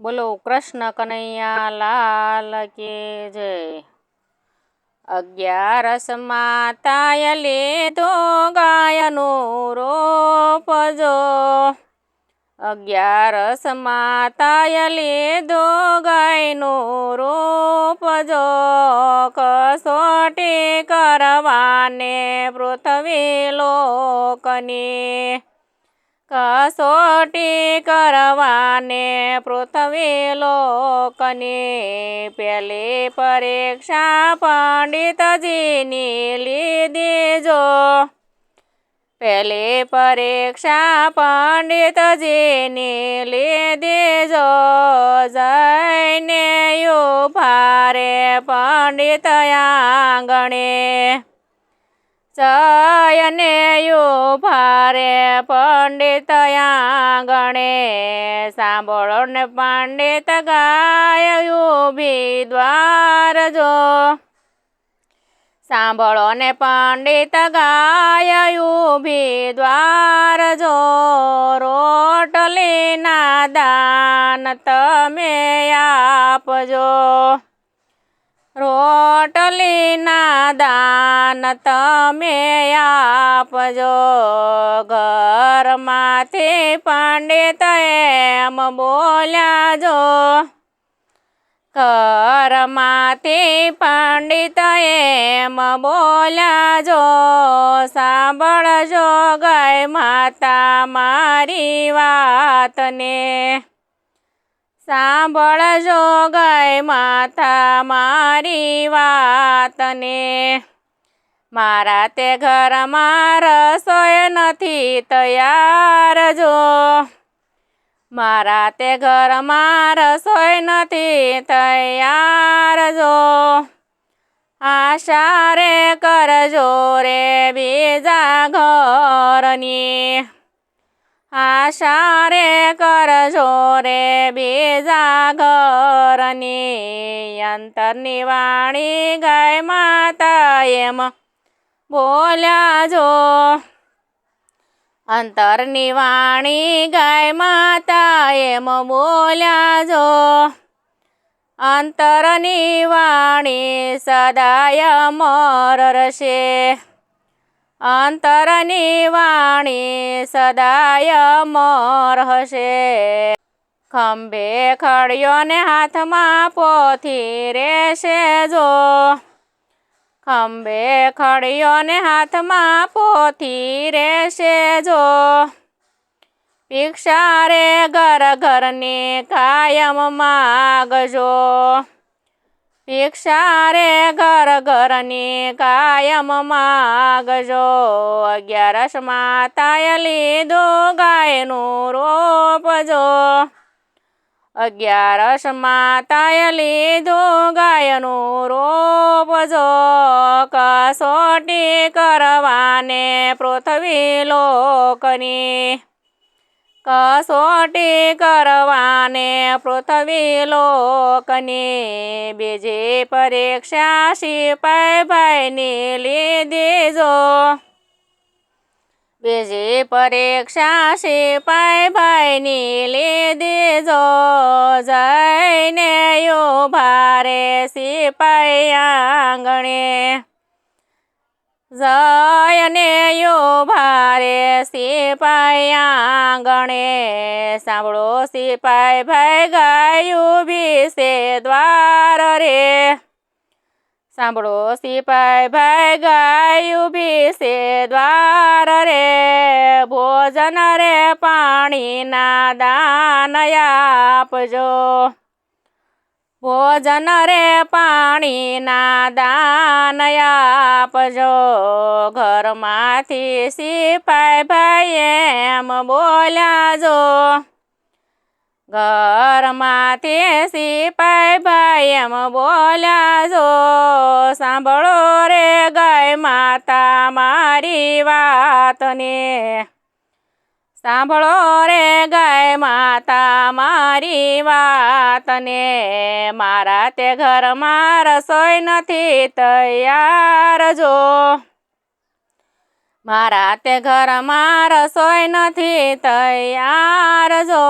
બોલો, કૃષ્ણ કનૈયા લાલ કે જય? અગિયારસ માતાએ લીધો ગાયનું રોપજો અગિયારસ માતાએ લીધો ગાયનું રોપજો કસોટી કરવાને પૃથ્વી લોકની કસોટી કરવાને પૃથ્વી લોકની પેલી પરીક્ષા પંડિતજીની લીધી જો. પેલી પરીક્ષા પંડિતજીની લીધી જો. જઈને યુ ભારે પંડિત આંગણે. જયને યુ ભારે પંડિત આંગણે સાંભળો ને પંડિત ગાય વિદ્વાર દ્વાર જો. સાંભળો ને પંડિત ગાય ઊભી દ્વાર જો. રોટલીના દાન તમે આપજો. રોટલીના દાન તમે આપજો. ઘરમાંથી પંડિત એમ બોલ્યા જો ઘરમાંથી પંડિત એમ બોલ્યા જો સાંભળજો ગઈ માતા મારી વાતને. સાંભળજો ગઈ માતા મારી વાતને. મારા તે ઘરમાં રસોઈ નથી તૈયાર જો. મારા તે ઘરમાં રસોઈ નથી તૈયાર જો. આશા રે કરજો રે બીજા ઘરની. આશા રે કરજો રે બીજા ઘરની અંતરની વાણી ગાય માતા એમ બોલ્યા જો અંતરની વાણી ગાય માતા એમ બોલ્યા જો અંતરની વાણી સદાય અમર રહેશે અંતરની વાણી સદાય મોર હશે. ખંભે ખડિયો ને હાથમાં પોથી રહેશે જો. ખંભે ખડિયો ને હાથમાં પોથી રહેશે જો. ભિક્ષારે ઘર ઘરની કાયમ માગજો. ભિક્ષા રે ઘર ઘરની કાયમ માગજો. અગિયારસ માતાએ લીધું ગાયનું રોપજો અગિયારસ માતાએ લીધું ગાયનું રોપજો કસોટી કરવાને પૃથ્વી લોકની કસોટી કરવાને પૃથ્વી લોકની બીજી પરીક્ષા સિપાઈ ભાઈની લીધી જો. બીજી પરીક્ષા સિપાઈ ભાઈની લીધી જો. જઈને યુ ભારે સિપાઈ આંગણે. જયને યો ભારે સિપાઈ આંગણે સાંભળો સિપાઈ ભાઈ ગાયું બીસે દ્વાર રે. સાંભળો સિપાઈ ભાઈ ગાયું બી છે દ્વાર રે. ભોજન રે પાણીના દાન આપજો. ભોજન રે પાણીના દાન આપજો. ઘરમાંથી સિપાઈ ભાઈ એમ બોલ્યા જો ઘરમાંથી સિપાઈ ભાઈ એમ બોલ્યા જો સાંભળો રે ગાય માતા મારી વાતને. સાંભળો રે ગાય માતા મારી વાતને મારા તે ઘરમાં રસોઈ નથી તૈયાર જો. મારા તે ઘરમાં રસોઈ નથી તૈયાર જો.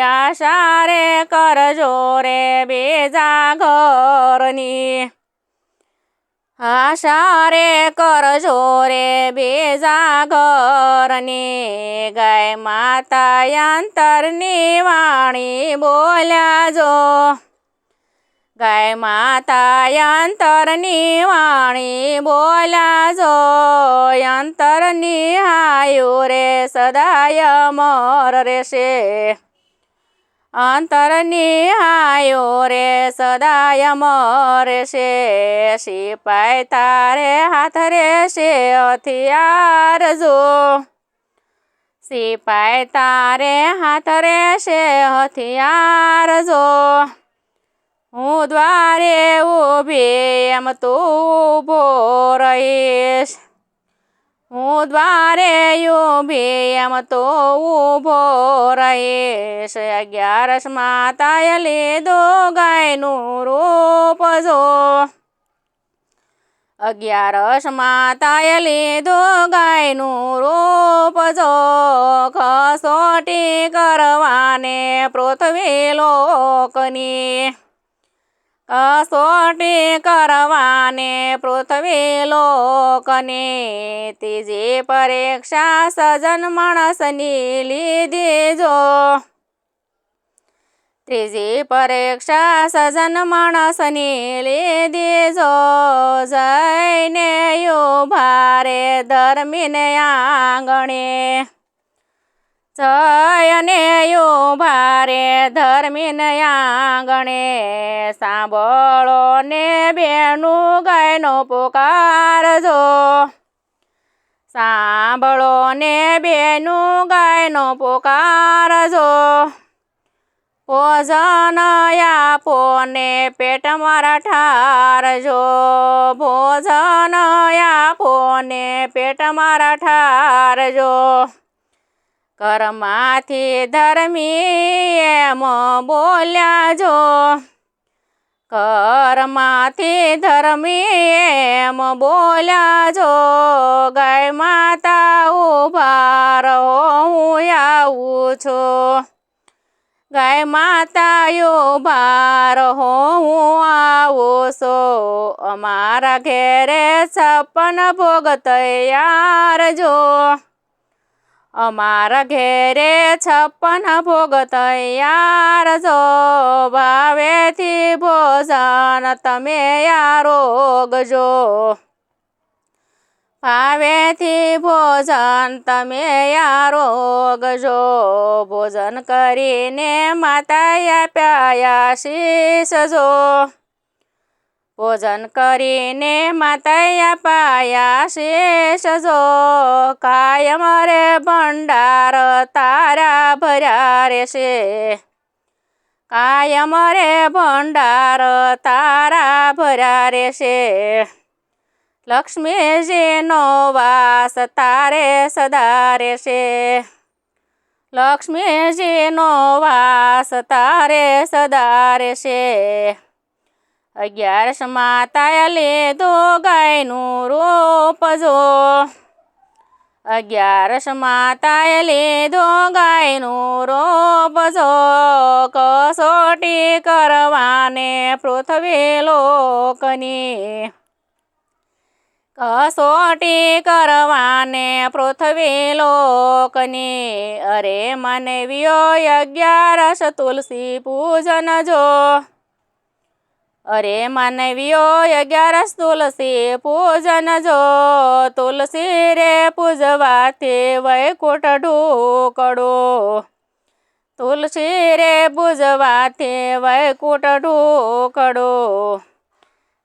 આશા રે કરજો રે બીજા ઘરની. આશા રે કરજો રે બેજા ઘરની ગાય માતા અંતરની વાણી બોલ્યા જો ગાય માતા અંતરની વાણી બોલ્યા જો અંતરની હાયું રે સદાય મર રહેશે. અંતરની હાયો રે, સદાય અમર છે. સિપાય તારે હાથ રહેશે હથિયાર જો. સિપાય તારે હાથ રહેશે હથિયાર જો. હું દ્વારે ઊભી એમ તું ઊભો રહીશ. હું દ્વારે ઊભી એમ તો ઊભો રહીશ. અગિયારસ માતાએ લીધો ગાયનું રૂપ જો. અગિયારસ માતાએ લીધો ગાયનું રૂપ જો. કસોટી કરવાને પૃથ્વી લોકની કસોટી કરવાને પૃથ્વી લોકને ત્રીજી પરીક્ષા સજન માણસની લીધી જો. ત્રીજી પરીક્ષા સજન માણસની લીધી જો. જઈને યુ ભારે ધર્મીને આંગણે. જયને ઊભા રે ધર્મીને આંગણે, સાંભળો ને બેનું ગાયનો પુકારજો સાંભળો ને બેનું ગાયનો પુકારજો ભોજન આપો ને પેટ મારા ઠારજો ભોજન આપો ને પેટ મારા ઠારજો કરમાંથી ધર્મી એમ બોલ્યા જો કરમાથી ધર્મી એમ બોલ્યા જો ગાય માતા ઊભા હું આવું છું. ગાય માતા ઊભા રહો હું આવું છું. અમારા ઘેરે સપન ભોગ તૈયાર જો. અમારા ઘેરે છપ્પન ભોગ તૈયાર જો ભાવેથી ભોજન તમે આરોગજો ભાવેથી ભોજન તમે આરોગજો ભોજન કરીને માતા આપ્યા શીશ જો ભોજન કરીને માતા પાયા શેષ જો કાયમ રે ભંડાર તારા ભર્યા રહેશે. કાયમ રે ભંડાર તારા ભર્યા રહેશે. લક્ષ્મીજીનો વાસ તારે સદા રહેશે. લક્ષ્મીજીનો વાસ તારે સદા રહેશે. અગિયારસ માતાએ લીધો ગાયનું રોપજો અગિયારસ માતાએ લીધો ગાયનું રોપજો કસોટી કરવાને પૃથ્વી લોકની. કસોટી કરવાને પૃથ્વી લોકની. અરે માનવીઓ અગિયારસ તુલસી પૂજન જો. અરે માનવીઓ, અગિયારસ તુલસી પૂજન જો, તુલસી રે પૂજવાથી વૈકુટ ઢૂકડો તુલસી રે પૂજવાથી વૈકુટ ઢૂકડો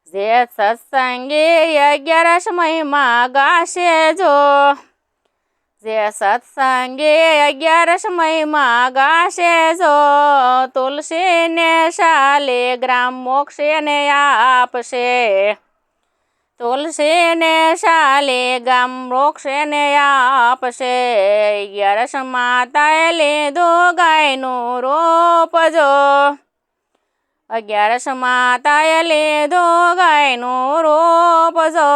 જે સત્સંગી અગિયારસ મહિમા ગાશે જો જે સત્સંગે અગિયારસ મહિમા ગાશે જો તુલસીને શાલે ગ્રામ મોક્ષને આપશે. તુલસીને શાલે ગામ મોક્ષને આપશે. અગિયારસ માતાએ લીધું ગાયનું રોપ જો અગિયારસમાં તાએ લીધો ગાયનું રૂપ જો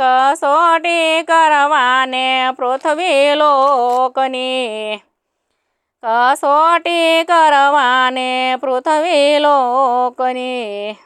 કસોટી કરવાને પૃથ્વી લોકની. કસોટી કરવાને પૃથ્વી લોકની.